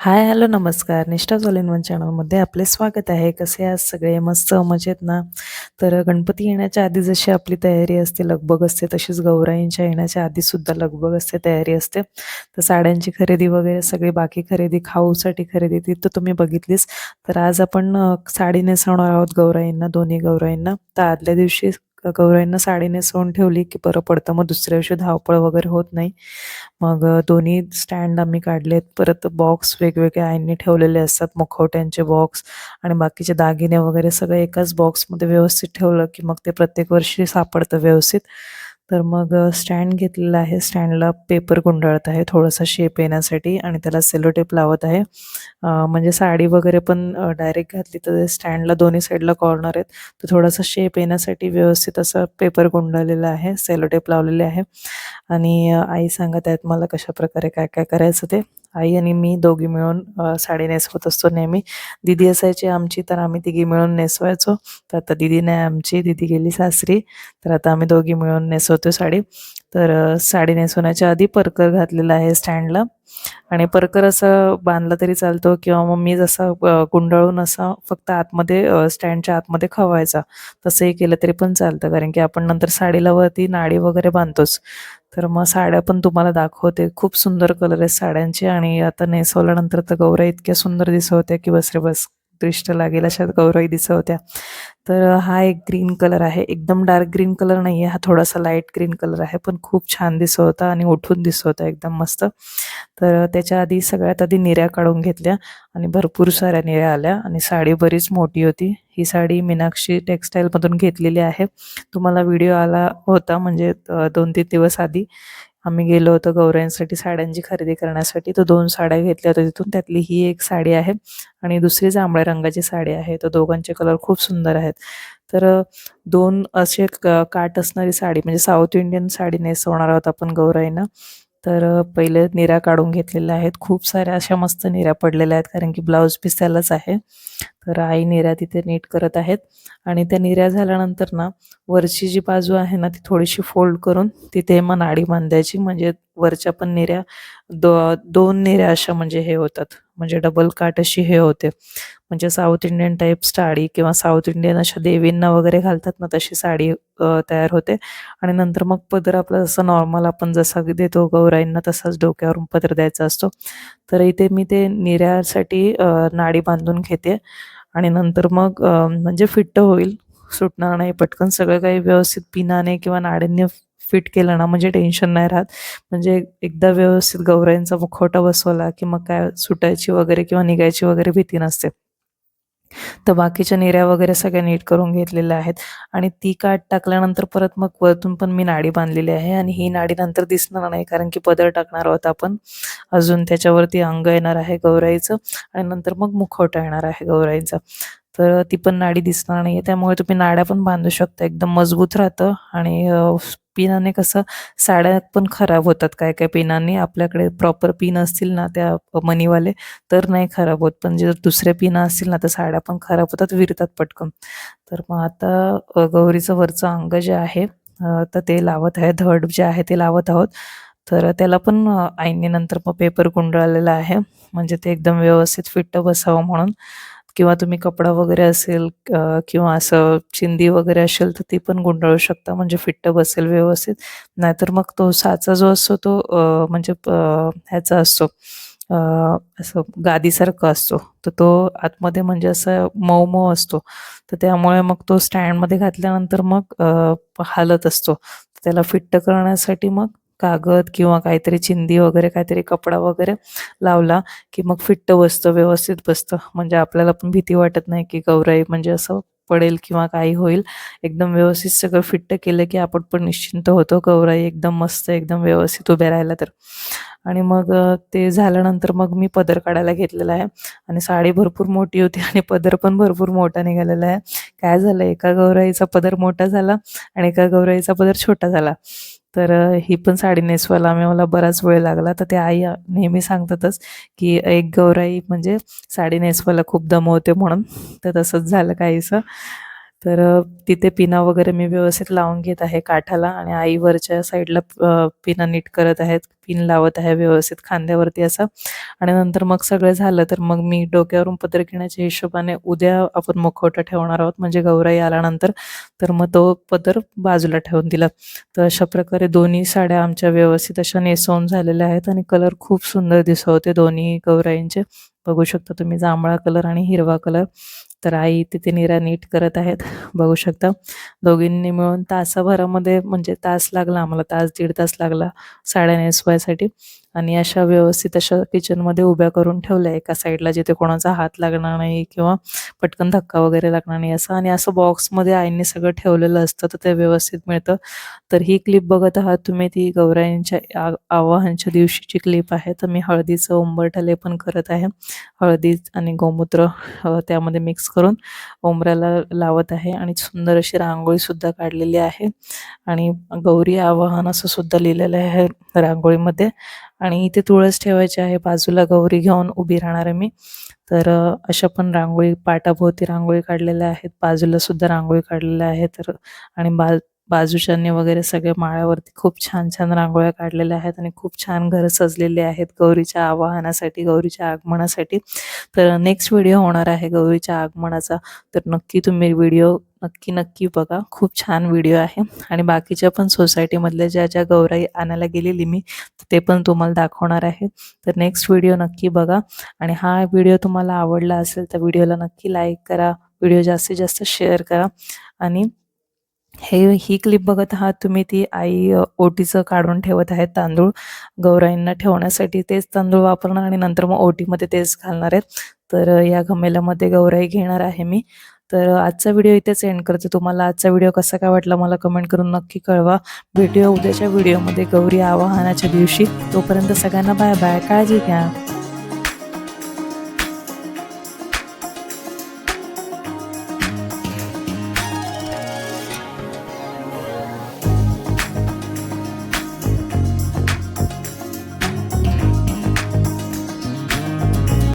Hi hello नमस्कार. निष्ठा in one चॅनलमध्ये आपले स्वागत आहे. कसे आज सगळे? मस्त मजेत ना? तर गणपती येण्याच्या आधी जशी आपली तयारी असते लगबग असते तशीच गौराईंच्या येण्याच्या आधीसुद्धा लगबग असते तयारी असते. तर साड्यांची खरेदी वगैरे सगळी बाकी खरेदी खाऊसाठी खरेदी ती तर तुम्ही बघितलीच. तर आज आपण साडी नेसवणार आहोत गौराईंना दोन्ही गौराईंना. तर आदल्या दिवशी गौराईंना साडी नेसवून ठेवली की बरं पडतं मग दुसऱ्या दिवशी धावपळ वगैरे होत नाही. मग दोन्ही स्टँड आम्ही काढलेत. परत बॉक्स वेगवेगळे आईंनी ठेवलेले असतात मुखवट्यांचे बॉक्स आणि बाकीचे दागिने वगैरे सगळे एकाच बॉक्समध्ये व्यवस्थित ठेवलं की मग ते प्रत्येक वर्षी सापडतं व्यवस्थित. तर मग स्टँड घेतलेला आहे. स्टँडला पेपर गुंडाळत आहे. थोडासा शेप येण्यासाठी आणि त्याला सेलोटेप लावत आहे. म्हणजे साडी वगैरे पण डायरेक्ट घातली तर स्टँडला दोन्ही साईडला कॉर्नर आहेत. तर थोडासा शेप येण्यासाठी व्यवस्थित असं पेपर गुंडाळलेला आहे. सेलोटेप लावलेले आहे. आणि आई सांगत आहेत मला कशा प्रकारे काय काय करायचं ते? आई आणि मी दोघी मिळून साडी नेसवत असतो नेहमी. दिदी असायची आमची तर आम्ही तिघी मिळून नेसवायचो. तर आता दिदी नाही आमची दिदी गेली सासरी. तर आता आम्ही दोघी मिळून नेसवतो साडी. तर साडी नेसवण्याच्या आधी परकर घातलेला आहे स्टँडला. आणि परकर असं बांधलं तरी चालतो किंवा मग मी जसं गुंडाळून असं फक्त आतमध्ये स्टँडच्या आतमध्ये खवायचा. तसंही केलं तरी पण चालतं. कारण की आपण नंतर साडीला वरती नाडी वगैरे बांधतोच. तर मग साड्या पण तुम्हाला दाखवते. खूप सुंदर कलर आहेत साड्यांचे आणि आता नेसवल्यानंतर तर गौऱ्या इतक्या सुंदर दिसत होत्या की बस रे बस. दृष्ट लागेल अशा गौरवी दिसत होत्या. तर हा एक ग्रीन कलर आहे. एकदम डार्क ग्रीन कलर नाही आहे हा थोडासा लाइट ग्रीन कलर आहे. पण खूप छान दिसत होता आणि उठून दिसत होता एकदम मस्त. तर त्याच्या आधी सगळ्यात आधी निऱ्या काढून घेतल्या आणि भरपूर साऱ्या निऱ्या आल्या आणि साडी बरीच मोठी होती. ही साडी मीनाक्षी टेक्स्टाईलमधून घेतलेली आहे. तुम्हाला व्हिडिओ आला होता म्हणजे दोन तीन दिवस आधी. आम्ही गेलो होतो गौऱ्यांसाठी साड्यांची खरेदी करण्यासाठी. तर दोन साड्या घेतल्या होत्या. तिथून त्यातली ही एक साडी आहे आणि दुसरी जांभळ्या रंगाची साडी आहे. तर दोघांचे कलर खूप सुंदर आहेत. तर दोन असे काट असणारी साडी म्हणजे साऊथ इंडियन साडी नेसवणार आहोत आपण गौराईनं तर पहिले निरा काढून घेतलेल्या आहेत. खूप साऱ्या अशा मस्त निऱ्या पडलेल्या आहेत कारण की ब्लाऊज पीस त्यालाच आहे. तर आई निऱ्या तिथे नीट करत आहेत. आणि त्या निऱ्या झाल्यानंतर ना वरची जी बाजू आहे ना ती थोडीशी फोल्ड करून तिथे मग नाडी बांधायची. म्हणजे वरच्या पण निऱ्या दो दोन निऱ्या अशा म्हणजे हे होतात. म्हणजे डबल काट अशी हे होते. म्हणजे साऊथ इंडियन टाईप साडी किंवा साऊथ इंडियन अशा देवींना वगैरे घालतात ना तशी साडी तयार होते. आणि नंतर मग पदर आपला जसं नॉर्मल आपण जसा देतो गौराईंना तसाच डोक्यावरून पदर द्यायचा असतो. तर इथे मी ते निऱ्यासाठी नाडी बांधून घेते. आणि नंतर मग म्हणजे फिट्ट होईल. सुटणार नाही पटकन सगळं काही व्यवस्थित पिनाने किंवा नाड्यांनी फिट केलं ना म्हणजे टेन्शन नाही राहत. म्हणजे एकदा व्यवस्थित गौराईंचा मुखवटा बसवला की मग काय सुटायची वगैरे किंवा निघायची वगैरे भीती नसते. तर बाकीच्या निर्या वगैरे सगळ्या नीट करून घेतलेल्या आहेत. आणि ती काट टाकल्यानंतर परत मग वरतून पण मी नाडी बांधलेली आहे आणि ही नाडी नंतर दिसणार नाही कारण की पदर टाकणार आहोत आपण. अजून त्याच्यावरती अंग येणार आहे गौराईचं आणि नंतर मग मुखवटा येणार आहे गौराईचा. तर ती पण नाडी दिसणार नाही त्यामुळे तुम्ही नाड्या पण बांधू शकता. एकदम मजबूत राहतं आणि पिनाने कसं साड्या पण खराब होतात काय काय पिनांनी. आपल्याकडे प्रॉपर पिन असतील ना त्या मनीवाले तर नाही खराब होत. पण जर दुसऱ्या पिना असतील ना तर साड्या पण खराब होतात विरतात पटकन. तर मग आता गौरीचं वरचं अंग जे आहे तर ते लावत आहे. धड जे आहे ते लावत आहोत. तर त्याला पण आईने नंतर मग पेपर गुंडाळलेला आहे. म्हणजे ते एकदम व्यवस्थित फिट्ट बसावं म्हणून. किंवा तुम्ही कपडा वगैरे असेल किंवा असं चिंदी वगैरे असेल तर ती पण गुंडाळू शकता. म्हणजे फिट्ट बसेल व्यवस्थित. नाहीतर मग तो साचा जो असतो तो म्हणजे ह्याचा असतो असं गादीसारखा असतो. तर तो आतमध्ये म्हणजे असं मऊ मऊ असतो. तर त्यामुळे मग तो स्टँडमध्ये घातल्यानंतर मग हालत असतो. त्याला फिट्ट करण्यासाठी मग कागद किंवा काहीतरी चिंदी वगैरे काहीतरी कपडा वगैरे लावला की मग फिट्ट बसतं व्यवस्थित बसतं. म्हणजे आपल्याला पण भीती वाटत नाही की गौराई म्हणजे असं पडेल किंवा काही होईल. एकदम व्यवस्थित सगळं फिट्ट केलं की आपण पण निश्चिंत होतो. गौराई एकदम मस्त एकदम व्यवस्थित उभ्या राहिला तर. आणि मग ते झाल्यानंतर मग मी पदर काढायला घेतलेला आहे. आणि साडी भरपूर मोठी होती आणि पदर पण भरपूर मोठा निघालेला आहे. काय झालं? एका गौराईचा पदर मोठा झाला आणि एका गौराईचा पदर छोटा झाला. तर ही पण साडी नेसवायला आम्ही मला बराच वेळ लागला. तर ते आई नेहमी सांगतातच की एक गौराई म्हणजे साडी नेसवायला खूप दमवते म्हणून. तर तसंच झालं काहीसं. तर तिथे पिना वगैरे मी व्यवस्थित लावून घेत आहे काठाला आणि आई वरच्या साईडला पिना नीट करत आहेत. पिन लावत आहे व्यवस्थित खांद्यावरती असं. आणि नंतर मग सगळं झालं तर मग मी डोक्यावरून पत्र घेण्याच्या हिशोबाने उद्या आपण मुखवटा ठेवणार आहोत म्हणजे गौराई आल्यानंतर. तर मग तो पदर बाजूला ठेवून दिला. तर अशा प्रकारे दोन्ही साड्या आमच्या व्यवस्थित अशा नेसवून झालेल्या आहेत आणि कलर खूप सुंदर दिसत होते दोन्ही गौराईंचे. बघू शकता तुम्ही जांभळा कलर आणि हिरवा कलर. तर आई तिथे निरा नीट करत आहेत. बघू शकता. दोघींनी मिळून तासाभरामध्ये म्हणजे तास लागला. आम्हाला तास दीड तास लागला साड्या नेसवायसाठी आणि अशा व्यवस्थित अशा किचनमध्ये उभ्या करून ठेवल्या एका साईडला जिथे कोणाचा हात लागणार नाही किंवा पटकन धक्का वगैरे लागणार नाही असं. आणि असं बॉक्समध्ये आईने सगळं ठेवलेलं असतं तर ते व्यवस्थित मिळतं. तर ही क्लिप बघत आहात तुम्ही ती गौराईंच्या आ- आवाहनच्या दिवशीची क्लिप आहे. तर मी हळदीचं उंबरठा पण करत आहे. हळदी आणि गोमूत्र त्यामध्ये मिक्स करून उंबऱ्याला लावत आहे. आणि सुंदर अशी रांगोळी सुद्धा काढलेली आहे. आणि गौरी आवाहन असं सुद्धा लिहिलेलं आहे रांगोळीमध्ये. आणि इथे तुळस ठेवायची आहे बाजूला गौरी घेऊन उभी राहणार आहे मी. तर अशा पण रांगोळी पाटाभोवती रांगोळी काढलेल्या आहेत बाजूला सुद्धा रांगोळी काढलेल्या आहेत. तर आणि बा बाजूच्यानी वगैरे सगळ्या माळ्यावरती खूप छान छान रांगोळ्या काढलेल्या आहेत आणि खूप छान घर सजलेले आहेत गौरीच्या आवाहनासाठी गौरीच्या आगमनासाठी. तर नेक्स्ट व्हिडिओ होणार आहे गौरीच्या आगमनाचा. तर नक्की तुम्ही व्हिडिओ नक्की नक्की बघा. खूप छान व्हिडिओ आहे. आणि बाकीच्या पण सोसायटीमधल्या ज्या ज्या गौराई आणायला गेलेली मी ते पण तुम्हाला दाखवणार आहे. तर नेक्स्ट व्हिडिओ नक्की बघा. आणि हा व्हिडिओ तुम्हाला आवडला असेल तर व्हिडिओला नक्की लाईक करा. व्हिडिओ जास्तीत जास्त शेअर करा. आणि हे ही क्लिप बघत आहात तुम्ही ती आई ओटीचं काढून ठेवत आहेत तांदूळ. गौराईंना ठेवण्यासाठी तेच तांदूळ वापरणार आणि नंतर मग ओटीमध्ये तेच घालणार आहेत. तर या घमेल्यामध्ये गौराई घेणार आहे मी. तर आजचा व्हिडिओ इथेच एंड करते. तुम्हाला आजचा व्हिडिओ कसा काय वाटला मला कमेंट करून नक्की कळवा. भेटूया उद्याच्या व्हिडिओमध्ये गौरी आवाहनाच्या दिवशी. तोपर्यंत सगळ्यांना बाय बाय काळजी घ्या.